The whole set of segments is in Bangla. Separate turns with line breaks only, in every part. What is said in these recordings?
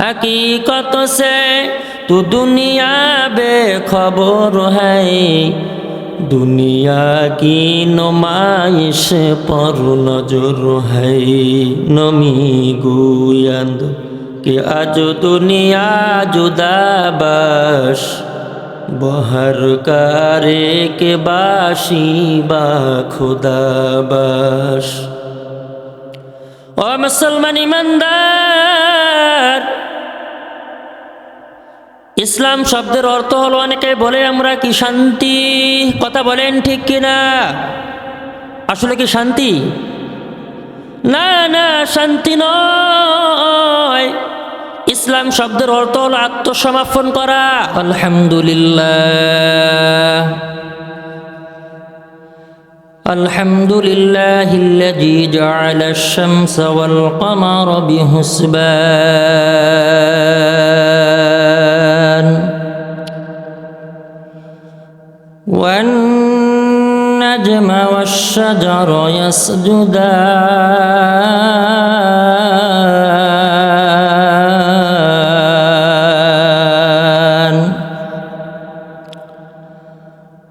हकीकत से तू दुनिया बेखबर है दुनिया की नुमाइश पर नजर है नमी गोयंद कि आज दुनिया जुदाबाश বহর কারে কে বাসি বা খুদাবাস ও মুসলমান ইমানদার ইসলাম শব্দের অর্থ হলো অনেকে বলে আমরা কি শান্তি কথা বলেন ঠিক কিনা আসলে কি শান্তি না না শান্তি নয় ইসলাম শব্দের অর্থ হলো আত্মসমর্পণ করা আলহামদুলিল্লাহ الحمد لله الذي جعل الشمس والقمر بحسبان والنجم والشجر يسجدان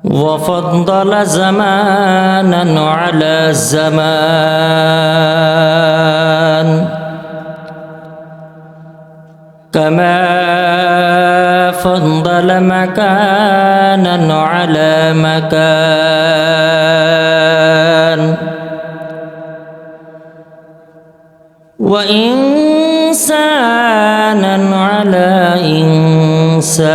وفضل زمانا على زمان كما فضل مكانا على مكان. وإنسانا على إنسان.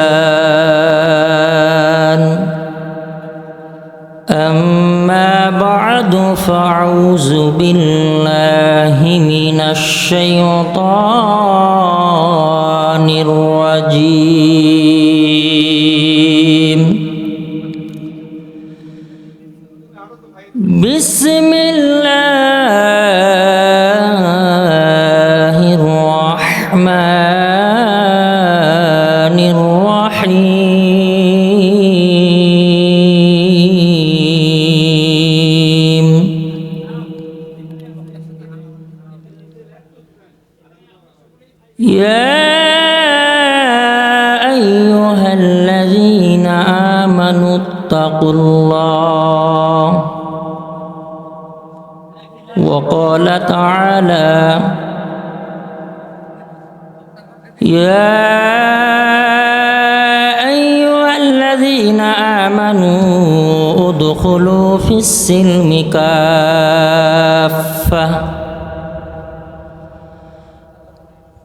أما بعد فأعوذ بالله من الشيطان وقال تعالى يا أيها الذين آمنوا ادخلوا في السلم كافة.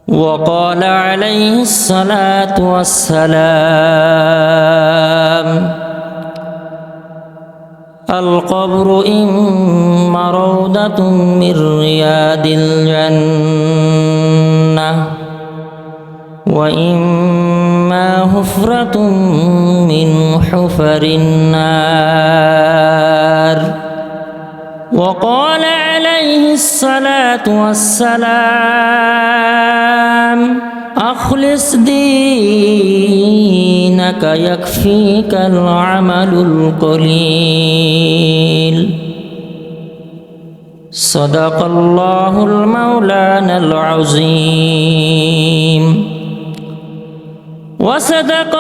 وقال عليه الصلاة والسلام القبر إما روضة من رياض الجنة وإما حفرة من حفر النار. وقال عليه الصلاة والسلام أخلص دينك يكفيك العمل القليل. صدق الله المولانا العظيم. وصدق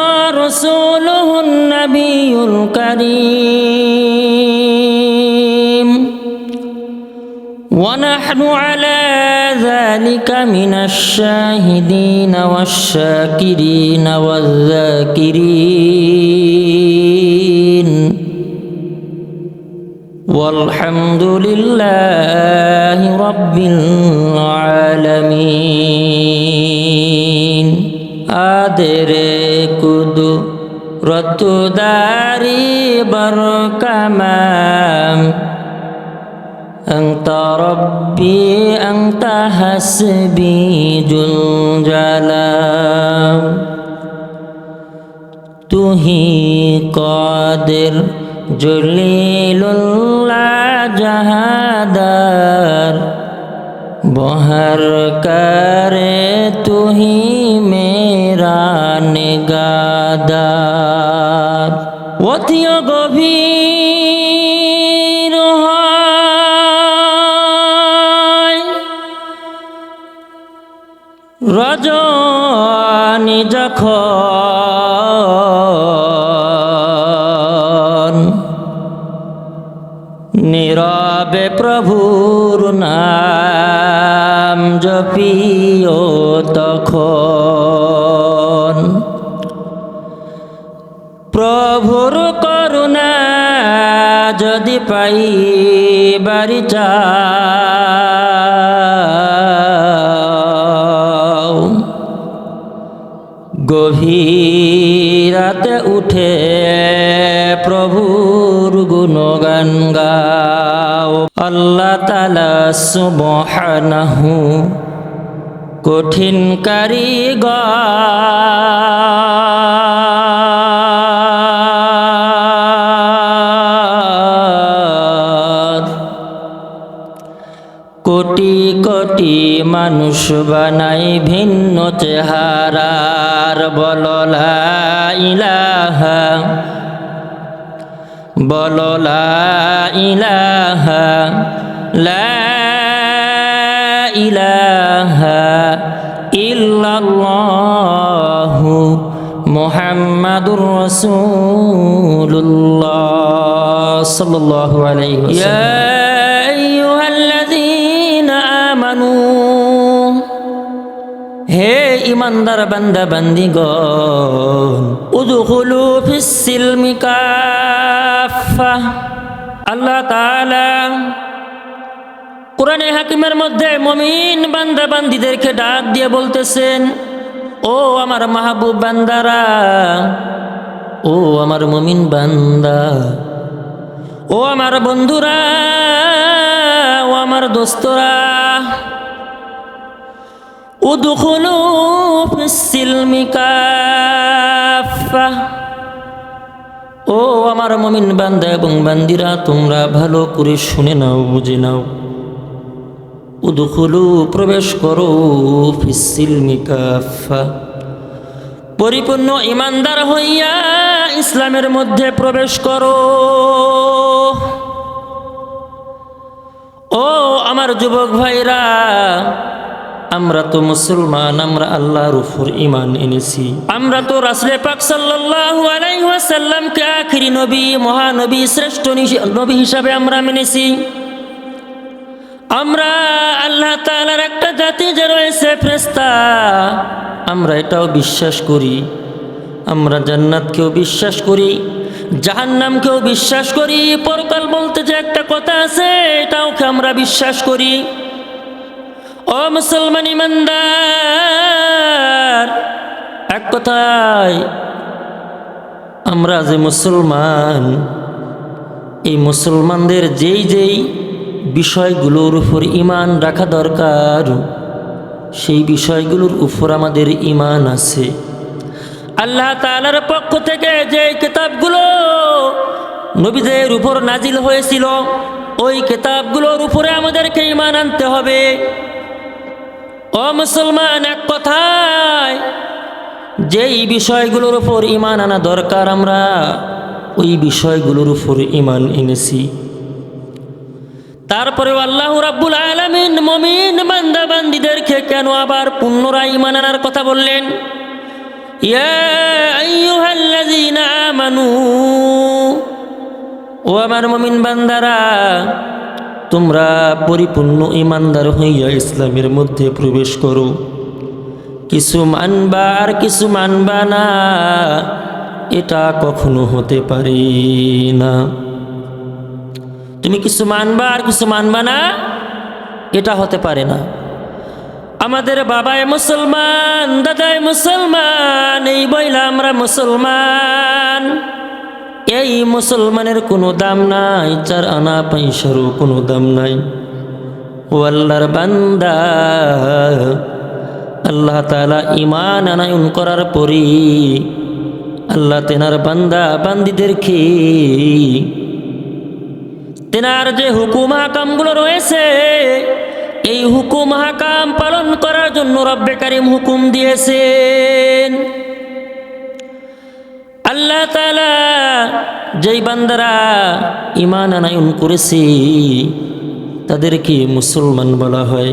رسوله النبي الكريم. ونحن على ذلك من الشاهدين والشاكرين والذاكرين. والحمد لله رب العالمين. آدر كدو رتداري بركمام. أنت ربي أنت حسبي ذو الجلال تهي قادر جليل لا جهادار بہر کرے تو ہی میرا نگادار وطیو گو بھی নীরবে প্রভুর নাম জপিও তখন। প্রভুর করুণা যদি পাই বাড়ি গভীরাতে উঠে প্রভুর গুণগান গাও। আল্লাহ তালা সুবহানাহু কঠিন কারিগর। কোটি কোটি মানুষ বানাই ভিন্ন চেহারার বললা ইলাহা বললা ইলাহা লা ইলাহা ইল্লাল্লাহু মুহাম্মাদুর রাসূলুল্লাহ সাল্লাল্লাহু আলাইহি ওয়াসাল্লাম। ইয়া আইয়ুহাল্লাযীনা আমানু হে ইমানদার বান্দা বান্দিগণ উদখুলু ফিস সিলমি কাফা আল্লাহ তাআলা কোরআনে হাকিমের মধ্যে মমিন বান্দা বান্দিদেরকে ডাক দিয়ে বলতেছেন, ও আমার মাহবুব বান্দারা, ও আমার মমিন বান্দা, ও আমার বন্ধুরা, ও আমার দোস্তরা সিলমি কাফা ও আমার মমিন বান্দা এবং বান্দিরা, তোমরা ভালো করে শুনে নাও, বুঝে নাও। উদখুলু, প্রবেশ করো ফিসিলমি কাফা পরিপূর্ণ ইমানদার হইয়া ইসলামের মধ্যে প্রবেশ করো। ও আমার যুবক ভাইরা আমরা তো মুসলমান, আমরা আল্লাহর উপর ইমান এনেছি। আমরা তো রাসুলে পাক সাল্লাল্লাহু আলাইহি ওয়াসাল্লামকে আখিরি নবী, মহানবী, শ্রেষ্ঠ নবী হিসাবে আমরা মেনেছি। আমরা আল্লাহ তাআলার একটা জাতি যে রয়েছে ফেরেশতা, আমরা এটাও বিশ্বাস করি। আমরা জান্নাতকেও বিশ্বাস করি, জাহান্নামকেও বিশ্বাস করি। পরকাল বলতে যে একটা কথা আছে, এটাওকে আমরা বিশ্বাস করি। ও মুসলমান ইমানদার, এক কথায় আমরা যে মুসলমান, এই মুসলমানদের যেই যেই বিষয়গুলোর উপর ইমান রাখা দরকার, সেই বিষয়গুলোর উপর আমাদের ইমান আছে। আল্লাহ তাআলার পক্ষ থেকে যে কিতাবগুলো নবীদের উপর নাজিল হয়েছিল, ওই কিতাবগুলোর উপরে আমাদেরকে ইমান আনতে হবে। ও মুসলমান, এক কথায়, যেই বিষয়গুলোর উপর ইমান আনা দরকার আমরা, ওই বিষয়গুলোর উপর ইমান এনেছি। তারপরে আল্লাহ রাব্বুল আলামিন মমিন বান্দা বান্দিদেরকে কেন আবার পুনরায় ইমান আনার কথা বললেন? ও আমার মমিন বান্দারা তোমরা পরিপূর্ণ ইমানদার হইয়া ইসলামের মধ্যে প্রবেশ করো। কিছু মানবা আর কিছু মানবা না, এটা কখনো হতে পারে না। তুমি কিছু মানবা আর কিছু মানবা না, এটা হতে পারে না। আমাদের বাবায় মুসলমান দাদায় মুসলমান, এই বইলা আমরা মুসলমান। এই মুসলমানের কোনো দাম নাই, চার আনা পয়সারও কোনো দাম নাই। ও আল্লাহর বান্দা, আল্লাহ তালা ইমান আনায়ন করার পরই আল্লাহ তেনার বান্দা বান্দিদেরকে তেনার যে হুকুম হাকামগুলো রয়েছে, এই হুকুম হাকাম পালন করার জন্য রব্বে কারিম হুকুম দিয়েছেন। আল্লাহ তালা যেই বান্দারা ইমান আনায়ন করেছে, তাদেরকে মুসলমান বলা হয়।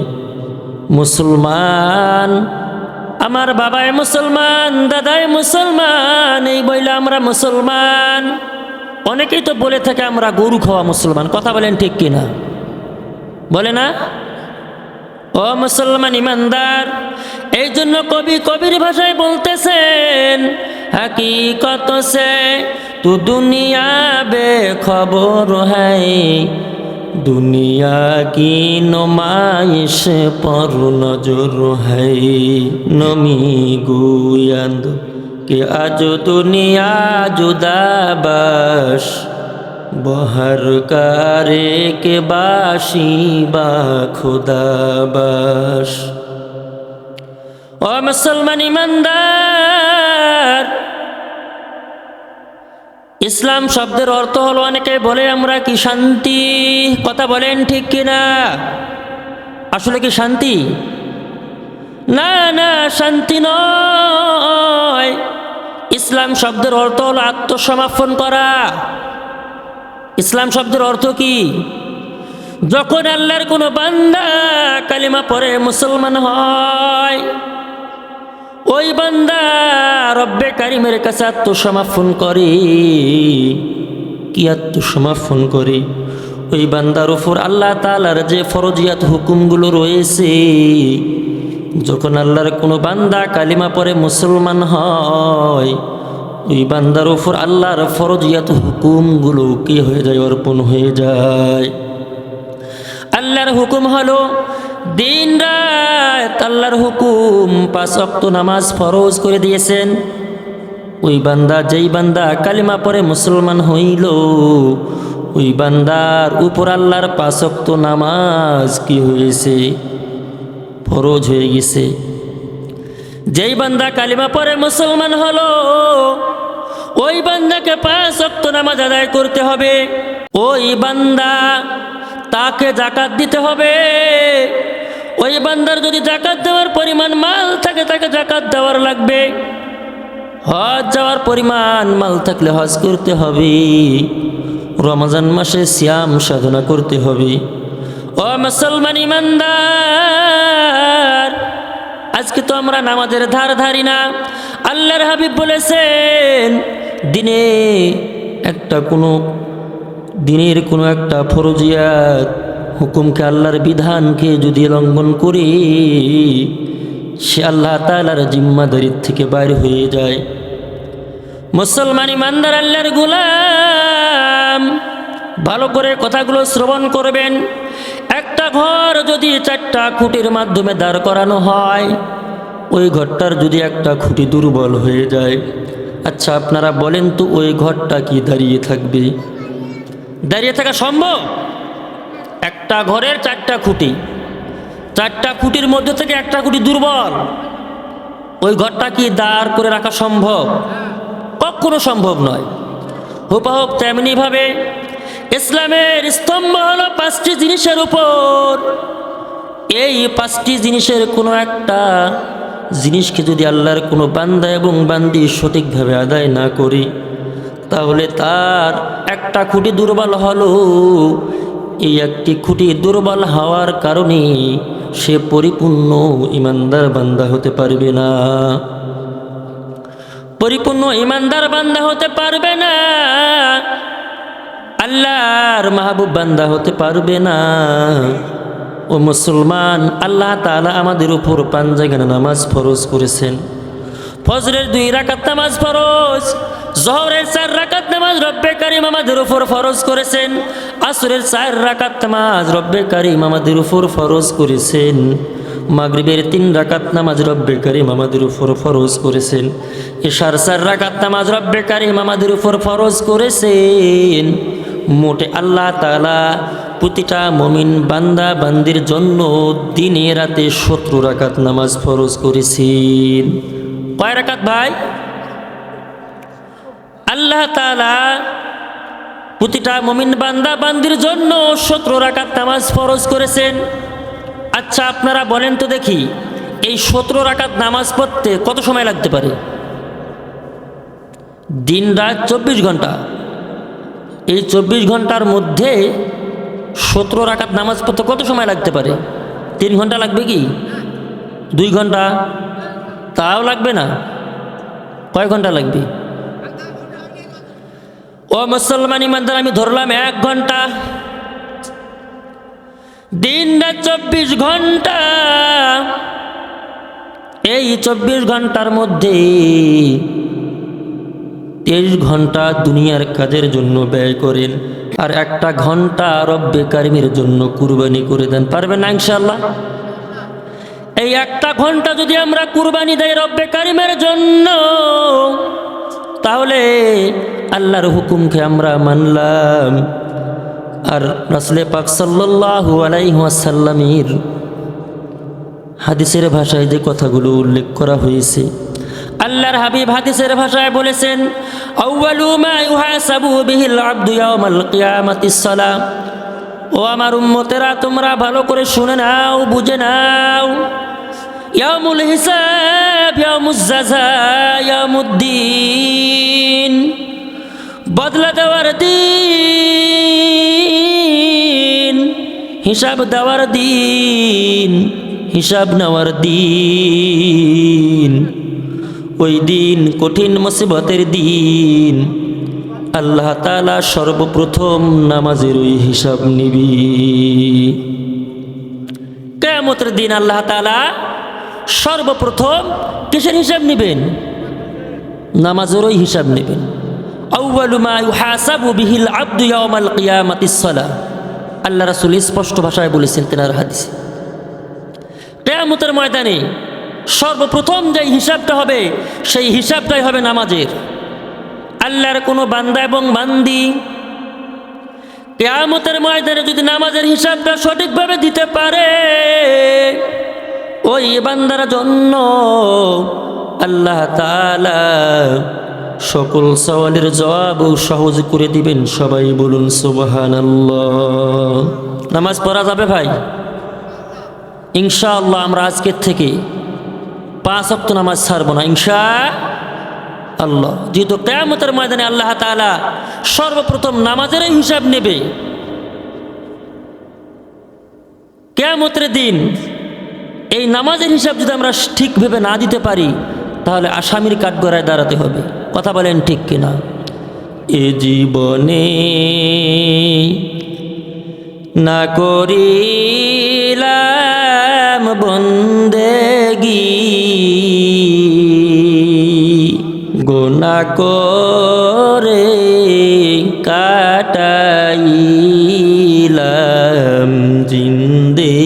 মুসলমান, আমার বাবায় মুসলমান, দাদাই মুসলমান, এই বইলে আমরা মুসলমান। অনেকেই তো বলে থাকে আমরা গরু খাওয়া মুসলমান, কথা বলেন ঠিক কিনা? বলে না? ও মুসলমান ইমানদার এই জন্য কবি কবির ভাষায় বলতেছেন সে, তু দুনিয়া বে খবর হ্যায়। দুনিয়া কি নমাইশ পর নজর হ্যায়। নমি গুয়ান্দ কে আজ দুনিয়া জুদাবাস, বহর কারে কে বাসি বা খুদাবাস। ও মুসলমান ইমানদার ইসলাম শব্দের অর্থ হলো অনেকে বলে, আমরা কি শান্তি? কথা বলেন ঠিক কিনা? আসলে কি শান্তি? না না, শান্তি নয়। ইসলাম শব্দের অর্থ হলো আত্মসমর্পণ করা। ইসলাম শব্দের অর্থ কি? যখন আল্লাহর কোনো বান্দা কালিমা পরে মুসলমান হয় ওই বান্দা রব্বে কারিমের কাছে আত্মসমর্পণ করে। কি আত্মসমর্পণ করে? ওই বান্দার ওপর আল্লাহ তালার যে ফরজিয়াত হুকুমগুলো রয়েছে, যখন আল্লাহর কোনো বান্দা কালিমা পরে মুসলমান হয়, ওই বান্দার ওপর আল্লাহর ফরজিয়াত হুকুমগুলো কি হয়ে যায়? অর্পণ হয়ে যায়। আল্লাহর হুকুম হলো দিন রাত আল্লাহর হুকুম পাঁচ অক্ত নামাজ ফরজ করে দিয়েছেন। ওই বান্দা, যেই বান্দা কালিমা পরে মুসলমান হইল, ওই বান্দার উপর আল্লাহর পাঁচ অক্ত নামাজ কি হয়েছে? ফরজ হয়ে গেছে। যেই বান্দা কালিমা পরে মুসলমান হলো, ওই বান্দাকে পাঁচ অক্ত নামাজ আদায় করতে হবে। ওই বান্দা তাকে জাকাত দিতে হবে। ওই বান্দার যদি জাকাত দেওয়ার পরিমাণ মাল থাকে, তাকে জাকাত দেওয়ার লাগবে। হজ যাওয়ার পরিমাণ মাল থাকলে হজ করতে হবে। রমজান মাসে শ্যাম সাধনা করতে হবে। ও মুসলমান ইমানদার, আজকে তো আমরা নামাজের ধার ধারি না। আল্লাহর হাবিব বলেছেন, দিনে একটা কোনো, দিনের কোনো একটা ফরজিয়াত হুকুমকে আল্লাহর বিধানকে যদি লঙ্ঘন করে, সে আল্লাহ তালার জিম্মাদারির থেকে বাইর হয়ে যায়। মুসলমান ইমানদার আল্লাহর গুলাম, ভালো করে কথাগুলো শ্রবণ করবেন। একটা ঘর যদি চারটা খুঁটির মাধ্যমে দাঁড় করানো হয়, ওই ঘরটার যদি একটা খুঁটি দুর্বল হয়ে যায়। আচ্ছা আপনারা বলেন তো ওই ঘরটা কি দাঁড়িয়ে থাকবে? দাঁড়িয়ে থাকা সম্ভব? একটা ঘরের চারটা খুঁটি। চারটা খুঁটির মধ্যে থেকে একটা খুঁটি দুর্বল। ওই ঘরটা কি দাঁড় করে রাখা সম্ভব? কখনো সম্ভব নয়। হুপাহুপ তেমনিভাবে ইসলামের স্তম্ভ হলো পাঁচটি জিনিসের উপর। এই পাঁচটি জিনিসের কোনো একটা জিনিসকে যদি আল্লাহর কোনো বান্দা এবং বান্দি সঠিকভাবে আদায় না করি, তাহলে তার একটা খুঁটি দুর্বল হলো। এই একটি খুঁটি দুর্বল হওয়ার কারণে সে পরিপূর্ণ ইমানদার বান্দা হতে পারবে না। পরিপূর্ণ ইমানদার বান্দা হতে পারবে না। আল্লাহর মাহবুব বান্দা হতে পারবে না। ও মুসলমান, আল্লাহ তালা আমাদের উপর পাঞ্জাগানা নামাজ ফরজ করেছেন। ফজরের দুই রাকাত নামাজ ফরজ জহরের চার রাকাত নামাজ রব্বে কারিম আমাদের উপর ফরজ করেছেন। আসরের চার রাকাত নামাজ রব্বে কারিম আমাদের উপর ফরজ করেছেন। মাগরিবের তিন রাকাত নামাজ রব্বে কারিম আমাদের উপর ফরজ করেছেন। এশার চার রাকাত নামাজ রব্বে কারিম আমাদের উপর ফরজ করেছেন। মোটে আল্লাহ তালা প্রতিটা মমিন বান্দা বান্দির জন্য দিনে রাতে সত্তর রাকাত নামাজ ফরজ করেছেন। কয় রাকাত ভাই? আল্লাহ তালা প্রতিটা মমিন বান্দা বান্দির জন্য সতেরো রাকাত নামাজ ফরজ করেছেন। আচ্ছা আপনারা বলেন তো দেখি, এই সতেরো রাকাত নামাজ পড়তে কত সময় লাগতে পারে? দিন রাত চব্বিশ ঘণ্টা। এই চব্বিশ ঘণ্টার মধ্যে সতেরো রাকাত নামাজ পড়তে কত সময় লাগতে পারে? তিন ঘণ্টা লাগবে কি? দুই ঘণ্টা? তাও লাগবে না। কয় ঘণ্টা লাগবে? ও মুসলমান ইমানদার, আমি ধরলাম এক ঘণ্টা। দিন রাত চব্বিশ ঘণ্টা। এই চব্বিশ ঘণ্টার মধ্যে তেইশ ঘণ্টা দুনিয়ার কাজের জন্য ব্যয় করেন, আর একটা ঘণ্টা রব্বে কারিমের জন্য কুরবানি করে দেন। পারবেন না ইনশাল্লাহ এই একটা ঘণ্টা যদি আমরা কুরবানি দেই রব্বে কারিমের জন্য তাহলে আল্লাহর হুকুমকে আমরা মানলাম। আর রাসলে পাক সাল্লাল্লাহু আলাইহি হাদিসের ভাষায় যে কথাগুলো উল্লেখ করা হয়েছে, আল্লাহর হাবিব হাদিসের ভাষায় বলেছেন ও আমার উম্মতেরা, তোমরা ভালো করে শুনে নাও, বুঝে নাও। ইয়ামুল হিসাব ইয়ামুজ জাযা ইয়ামুদ্দিন বদলা দেওয়ার দিন হিসাব দেওয়ার দিন হিসাব নেওয়ার দিন ওই দিন কঠিন মুসিবতের দিন। আল্লাহ তালা সর্বপ্রথম নামাজের ওই হিসাব নিবি। কেমতের দিন আল্লাহ তালা সর্বপ্রথম কিসের হিসাব নেবেন? নামাজের ওই হিসাব নেবেন। আল্লাহ রাসূল স্পষ্ট ভাষায় বলেছেন তেনার হাদিসে। কেয়ামতের ময়দানে সর্বপ্রথম যে হিসাবটা হবে, সেই হিসাবটাই হবে নামাজের। আল্লাহর কোনো বান্দা এবং বান্দি কেয়ামতের ময়দানে যদি নামাজের হিসাবটা সঠিকভাবে দিতে পারে ওই বান্দার জন্য আল্লাহ সকল সওয়ালের জবাবও সহজ করে দিবেন। সবাই বলুন, সুবহানাল্লাহ। নামাজ পড়া যাবে ভাই? ইনশাআল্লাহ আমরা আজকের থেকে পাঁচ অক্ত নামাজ ছাড়বো না ইনশা আল্লাহ যেহেতু কেয়ামতের ময়দানে আল্লাহ তাআলা সর্বপ্রথম নামাজেরই হিসাব নেবে। কেয়ামতের দিন এই নামাজের হিসাব যদি আমরা ঠিকভাবে না দিতে পারি, তাহলে আসামির কাঠগড়ায় দাঁড়াতে হবে। কথা বলেন ঠিক কিনা? এ জীবনে না করিলাম বন্দেগি, গোনা করে কাটাইলাম জিন্দেগি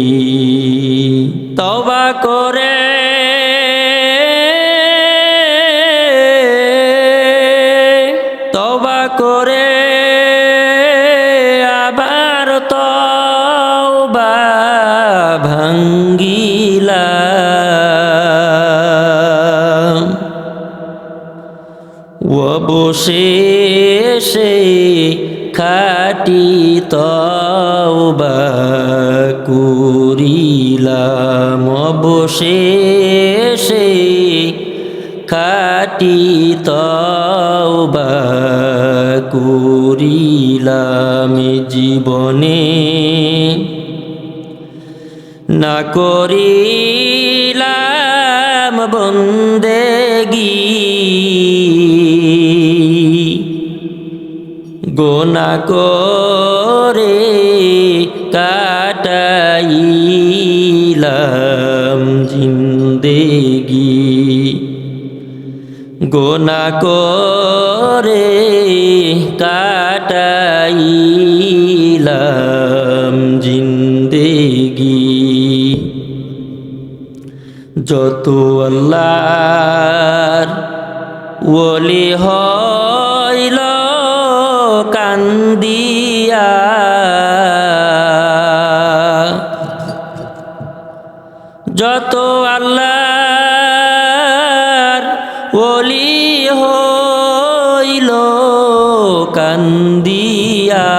অবশেষে খাটি তওবা করিলাম। অবশেষে খাটি তওবা করিলাম। জীবনে না করিলাম বন্দেগি। গোনা করে কাটাইলাম জিন্দেগি। গোনা করে কাটাইলাম জিন্দেগি। যত আল্লাহর ওলি হইল কান্দিয়া। যত আল্লাহর ওলি হইল কান্দিয়া।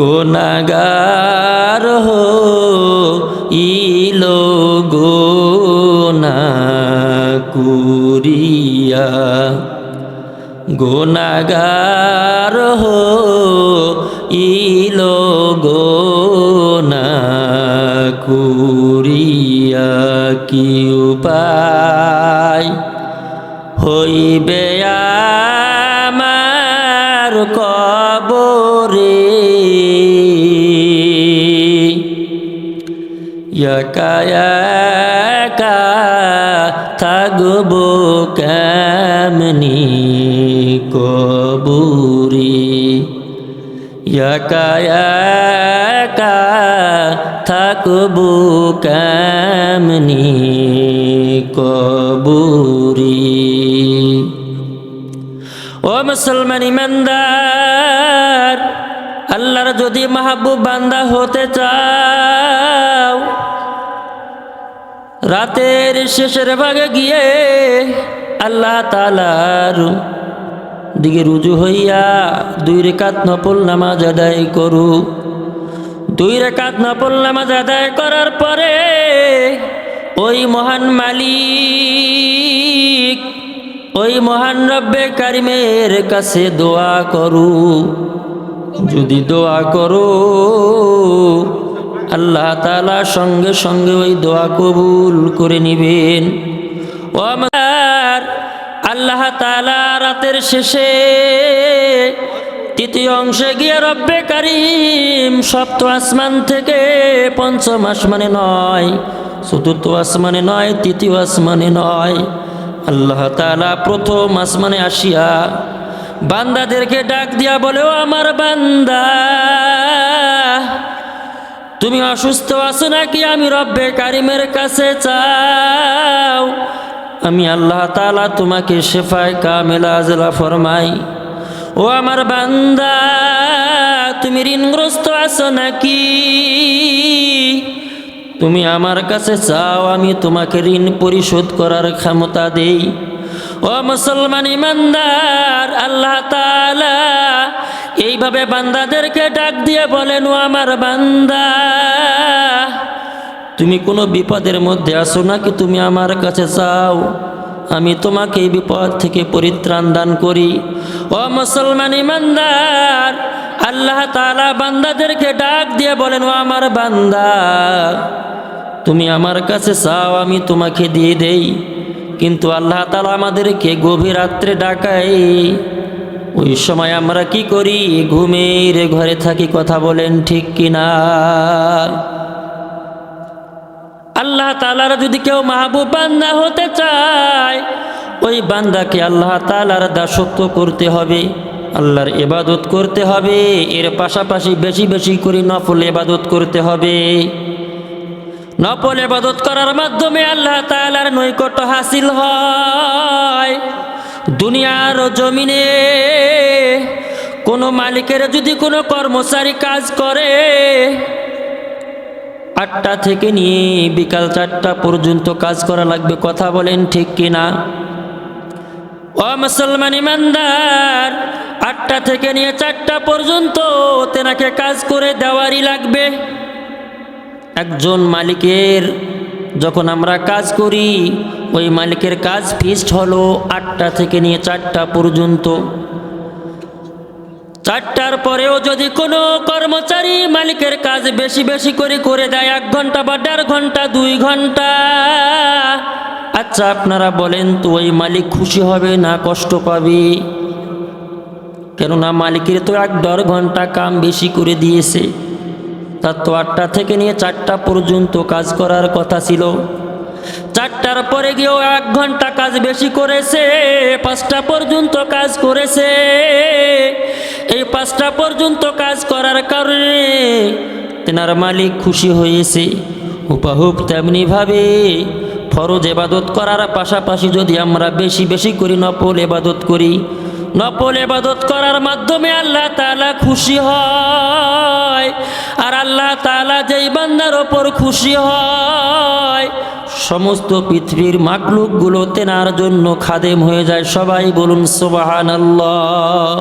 গোনাগার হো ইলো গোনা কুরিয়া। গোনাগার হো ইলো গোনা কুরিয়া কি উপায় হইবে আমার কবরে। একা থাকব কেমনি? একা একা থাকব কেমনি কবুরি ও মুসলমান ইমানদার আল্লাহর যদি মাহবুব বান্দা হতে চাও রাতের শেষের ভাগে গিয়ে আল্লাহ তালার দিকে রুজু হইয়া দুই রেখাত নফল নামাজ আদায় করু। দুই রেখাত নফল নামাজ আদায় করার পরে ওই মহান মালিক, ওই মহান রব্বে কারিমের কাছে দোয়া করু। যদি দোয়া করো, আল্লাহ তালা সঙ্গে সঙ্গে ওই দোয়া কবুল করে নিবেন। ও আমার আল্লাহ তালা রাতের শেষে তৃতীয় অংশে গিয়ে রব্বে কারিম সপ্ত আসমান থেকে পঞ্চম আসমানে নয়, চতুর্থ আসমানে নয়, তৃতীয় আসমানে নয়। আল্লাহ তালা প্রথম আসমানে আসিয়া বান্দাদেরকে ডাক দিয়া বলেও আমার বান্দা, তুমি অসুস্থ আছো নাকি? আমি রব্বে কারিমের কাছে চাও। আমি আল্লাহ তালা তোমাকে শেফায় কামেলা আজলা ফরমাই। ও আমার বান্দা, তুমি ঋণগ্রস্ত আছো নাকি? তুমি আমার কাছে চাও আমি তোমাকে ঋণ পরিশোধ করার ক্ষমতা দেই। ও মুসলমান ইমানদার, আল্লাহ তাআলা এইভাবে বান্দাদেরকে ডাক দিয়ে বলেন, ও আমার বান্দা তুমি কোনো বিপদের মধ্যে আসো নাকি তুমি আমার কাছে চাও? আমি তোমাকে এই বিপদ থেকে পরিত্রাণ দান করি। ও মুসলমান ইমানদার, আল্লাহ তালা বান্দাদেরকে ডাক দিয়ে বলেন, ও আমার বান্দা, তুমি আমার কাছে চাও, আমি তোমাকে দিয়ে দেই। কিন্তু আল্লাহ তালা আমাদেরকে গভীর রাত্রে ডাকাই ওই সময় আমরা কি করি? ঘুমের ঘরে থাকি, কথা বলেন ঠিক কিনা? আল্লাহ তালার যদি কেউ মাহবুব বান্দা হতে চায়, ওই বান্দাকে আল্লাহ তালার দাসত্ব করতে হবে, আল্লাহর ইবাদত করতে হবে, এর পাশাপাশি বেশি বেশি করে নফল ইবাদত করতে হবে। নফল ইবাদত করার মাধ্যমে আল্লাহ তালার নৈকট্য হাসিল হয়। দুনিয়ার জমিনে কোনো মালিকের যদি কোনো কর্মচারী কাজ করে আটটা থেকে নিয়ে বিকাল চারটা পর্যন্ত কাজ করা লাগবে, কথা বলেন ঠিক কিনা? ও মুসলমান ইমানদার, আটটা থেকে নিয়ে চারটা পর্যন্ত তেনাকে কাজ করে দেওয়ারই লাগবে। একজন মালিকের যখন আমরা কাজ করি, ওই মালিকের কাজ ফিক্সড হলো আটটা থেকে নিয়ে চারটা পর্যন্ত। চারটার পরেও যদি কোনো কর্মচারী মালিকের কাজ বেশি বেশি করে করে দেয়, এক ঘণ্টা বা দেড় ঘণ্টা, দুই ঘণ্টা। আচ্ছা আপনারা বলেন তো, ওই মালিক খুশি হবে না কষ্ট পাবে? কেননা মালিকের তো এক দেড় ঘণ্টা কাম বেশি করে দিয়েছে। তার তো আটটা থেকে নিয়ে চারটা পর্যন্ত কাজ করার কথা ছিল। চারটার পরে গিয়েও এক ঘণ্টা কাজ বেশি করেছে, পাঁচটা পর্যন্ত কাজ করেছে। এই পাঁচটা পর্যন্ত কাজ করার কারণে তেনার মালিক খুশি হয়েছে। উপাহুব তেমনিভাবে ফরজ এবাদত করার পাশাপাশি যদি আমরা বেশি বেশি করি নপল এবাদত করি নপল এবাদত করার মাধ্যমে আল্লাহ তাআলা খুশি হয়। আর আল্লাহ তালা যেই বান্দার ওপর খুশি হয়, সমস্ত পৃথিবীর মাকলুকগুলো তেনার জন্য খাদেম হয়ে যায়। সবাই বলুন সোবাহান আল্লাহ